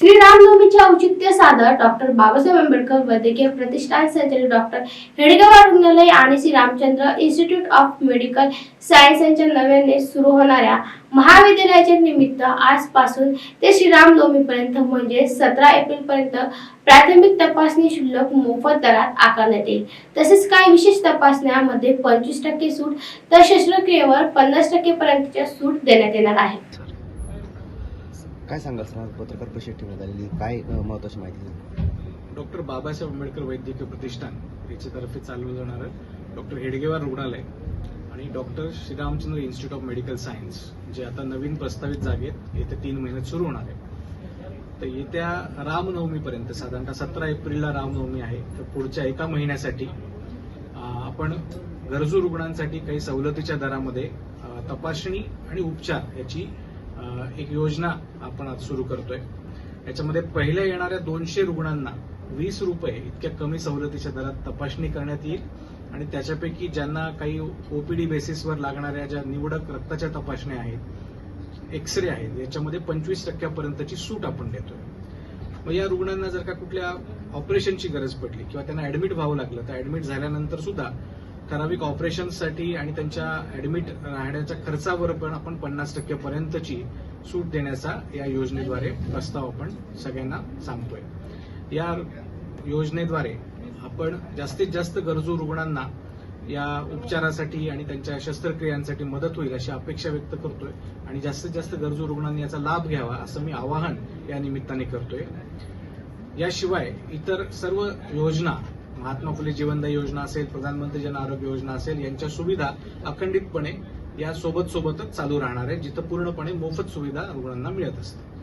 श्री रामनवमीचे औचित्य साधत डॉक्टर बाबासाहेब आंबेडकर वैद्यकीय प्रतिष्ठान संचालित डॉक्टर हेडगेवार रुग्णालय आणि Shri Ramchandra institute of medical science यांच्या नव्याने सुरू होणाऱ्या महाविद्यालयाच्या निमित्त आजपासून ते श्रीरामनवमीपर्यंत म्हणजे सतरा एप्रिल पर्यंत प्राथमिक तपासणी शुल्क मोफत दरात आकारण्यात येईल. तसेच काही विशेष तपासण्यामध्ये पंचवीस टक्के सूट तर शस्त्रक्रियेवर पन्नास टक्के पर्यंतच्या सूट देण्यात येणार आहे. काय सांगाल? सर पत्रकार परिषद ठेवण्यात आलेली काय महत्वाची माहिती डॉक्टर बाबासाहेब आंबेडकर वैद्यकीय प्रतिष्ठान याच्यातर्फे चालवलं जाणारं डॉक्टर हेडगेवार रुग्णालय आणि doctor Shriramchandra institute of medical science जे आता नवीन प्रस्तावित जागेत येत्या तीन महिन्यात सुरू होणार आहे. तर येत्या रामनवमीपर्यंत साधारणतः सतरा एप्रिलला रामनवमी आहे तर पुढच्या एका महिन्यासाठी आपण गरजू रुग्णांसाठी काही सवलतीच्या दरामध्ये तपासणी आणि उपचार याची एक योजना आपण आज सुरू करतोय. याच्यामध्ये पहिल्या येणाऱ्या दोनशे रुग्णांना वीस रुपये इतक्या कमी सवलतीच्या दरात तपासणी करण्यात येईल आणि त्याच्यापैकी ज्यांना काही ओपीडी बेसिसवर लागणाऱ्या ज्या निवडक रक्ताच्या तपासण्या आहेत एक्सरे आहेत याच्यामध्ये पंचवीस टक्क्यापर्यंतची सूट आपण देतोय. मग या रुग्णांना जर का कुठल्या ऑपरेशनची गरज पडली किंवा त्यांना ऍडमिट व्हावं लागलं तर ऍडमिट झाल्यानंतर सुद्धा ठराविक ऑपरेशनसाठी आणि त्यांच्या ऍडमिट राहण्याच्या खर्चावर पण आपण पन्नास टक्क्यापर्यंतची सूट देण्याचा या योजनेद्वारे प्रस्ताव आपण सगळ्यांना सांगतोय. या योजनेद्वारे आपण जास्तीत जास्त गरजू रुग्णांना या उपचारासाठी आणि त्यांच्या शस्त्रक्रियांसाठी मदत होईल अशी अपेक्षा व्यक्त करतोय आणि जास्तीत जास्त गरजू रुग्णांनी याचा लाभ घ्यावा असं मी आवाहन या निमित्ताने करतोय. याशिवाय इतर सर्व योजना महात्मा फुले जीवनदायी योजना असेल प्रधानमंत्री जन आरोग्य योजना असेल यांच्या सुविधा अखंडितपणे या सोबत सोबतच चालू राहणार आहे जिथं पूर्णपणे मोफत सुविधा रुग्णांना मिळत असतात